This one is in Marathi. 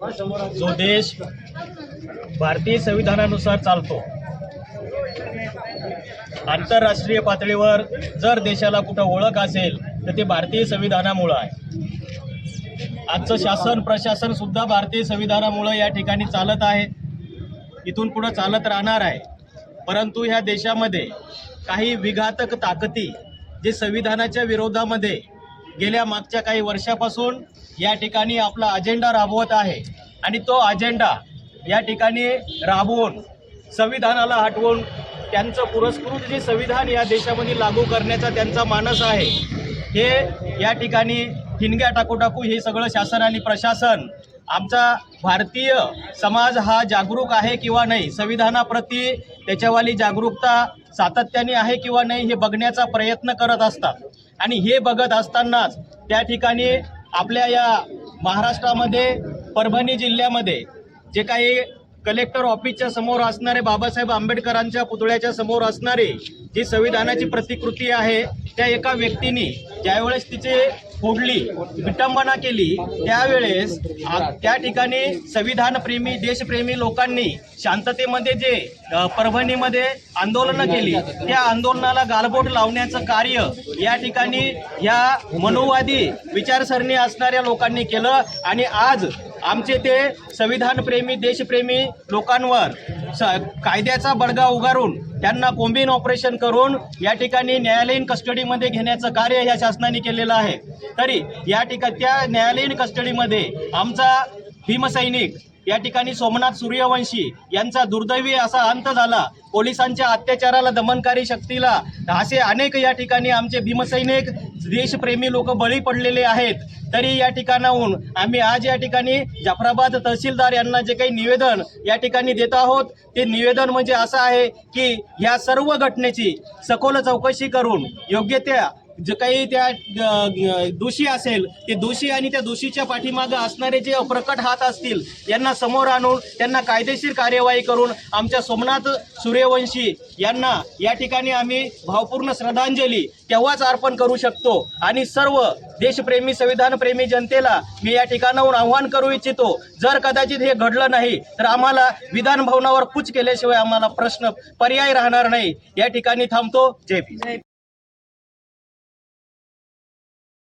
जो देश भारतीय संविधानानुसार चालतो. आंतरराष्ट्रीय पातळीवर जर देशाला कुठं ओळख असेल तर ते भारतीय संविधानामुळं आहे. आजचं शासन प्रशासन सुद्धा भारतीय संविधानामुळं या ठिकाणी चालत आहे. इथून पुढं चालत राहणार आहे. परंतु ह्या देशामध्ये काही विघातक ताकदी जे संविधानाच्या विरोधामध्ये गेल्या मागच्या काही वर्षापासून या ठिकाणी आपला अजेंडा राबवत आहे. आणि तो अजेंडा या ठिकाणी राबवून संविधानाला हटवून त्यांचं पुरस्कृत जे संविधान या देशामध्ये लागू करण्याचा त्यांचा मानस आहे हे या ठिकाणी ठिणग्या टाकू टाकू हे सगळं शासन आणि प्रशासन आमचा भारतीय समाज हा जागरूक आहे किंवा नाही संविधानाप्रती त्याच्यावाली जागरूकता सातत्याने आहे किंवा नाही हे बघण्याचा प्रयत्न करत असतात. आणि हे बघत असतानाच त्या ठिकाणी आपल्या या महाराष्ट्रामध्ये परभणी जिल्ह्यामध्ये जे काही कलेक्टर ऑफिसच्या समोर असणारे बाबासाहेब आंबेडकरांच्या पुतळ्याच्या समोर असणारे जी संविधानाची प्रतिकृती आहे त्या एका व्यक्तीने ज्यावेळेस तिचे फोडली विटंबना केली त्यावेळेस त्या ठिकाणी संविधानप्रेमी देशप्रेमी लोकांनी शांततेमध्ये जे परभणीमध्ये आंदोलनं केली त्या आंदोलनाला गालबोट लावण्याचं कार्य या ठिकाणी या मनोवादी विचारसरणी असणाऱ्या लोकांनी केलं आणि आज आमचे ते संविधानप्रेमी देशप्रेमी लोकांवर कायद्याचा बडगा उगारून त्यांना कोंबीन ऑपरेशन करून या ठिकाणी न्यायालयीन कस्टडीमध्ये घेण्याचं कार्य या शासनाने केलेलं आहे. तरी या ठिकाणी त्या न्यायालयीन कस्टडीमध्ये आमचा भीमसैनिक या ठिकाणी सोमनाथ सूर्यवंशी यांचा दुर्दैवी असा अंत झाला. पोलिसांच्या अत्याचाराला दमनकारी शक्तीला असे अनेक या ठिकाणी आमचे भीमसैनिक देशप्रेमी लोक बळी पडलेले आहेत. तरी या ठिकाणाहून आम्ही आज या ठिकाणी जाफराबाद तहसीलदार यांना जे काही निवेदन या ठिकाणी देत आहोत ते निवेदन म्हणजे असं आहे की ह्या सर्व घटनेची सखोल चौकशी करून योग्य त्या जे काही त्या दोषी असेल ते दोषी आणि त्या दोषीच्या पाठीमागं असणारे जे प्रकट हात असतील यांना समोर आणून त्यांना कायदेशीर कार्यवाही करून आमच्या सोमनाथ सूर्यवंशी यांना या ठिकाणी आम्ही भावपूर्ण श्रद्धांजली तेव्हाच अर्पण करू शकतो. आणि सर्व देशप्रेमी संविधानप्रेमी जनतेला मी या ठिकाणाहून आव्हान करू इच्छितो जर कदाचित हे घडलं नाही तर आम्हाला विधान भवनावर कूच केल्याशिवाय आम्हाला प्रश्न पर्याय राहणार नाही. या ठिकाणी थांबतो. जय